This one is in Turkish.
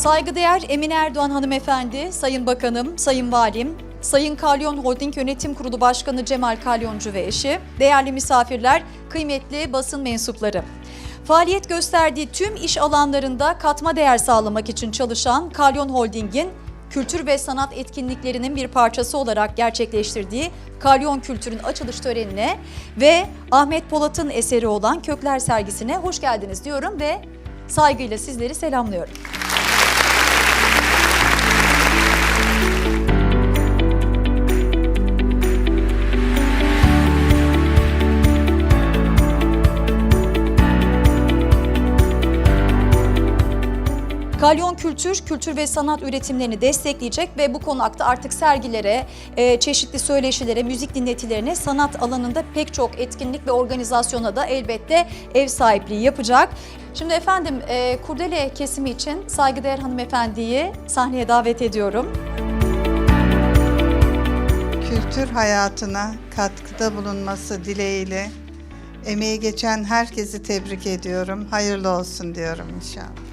Saygıdeğer Emine Erdoğan hanımefendi, Sayın Bakanım, Sayın Valim, Sayın Kalyon Holding Yönetim Kurulu Başkanı Cemal Kalyoncu ve eşi, değerli misafirler, kıymetli basın mensupları. Faaliyet gösterdiği tüm iş alanlarında katma değer sağlamak için çalışan Kalyon Holding'in kültür ve sanat etkinliklerinin bir parçası olarak gerçekleştirdiği Kalyon Kültür'ün açılış törenine ve Ahmet Polat'ın eseri olan Kökler sergisine hoş geldiniz diyorum ve saygıyla sizleri selamlıyorum. Kalyon Kültür, kültür ve sanat üretimlerini destekleyecek ve bu konakta artık sergilere, e, çeşitli söyleşilere, müzik dinletilerine, sanat alanında pek çok etkinlik ve organizasyona da elbette ev sahipliği yapacak. Şimdi efendim e, kurdele kesimi için saygıdeğer hanımefendiyi sahneye davet ediyorum. kültür hayatına katkıda bulunması dileğiyle emeği geçen herkesi tebrik ediyorum. Hayırlı olsun diyorum inşallah.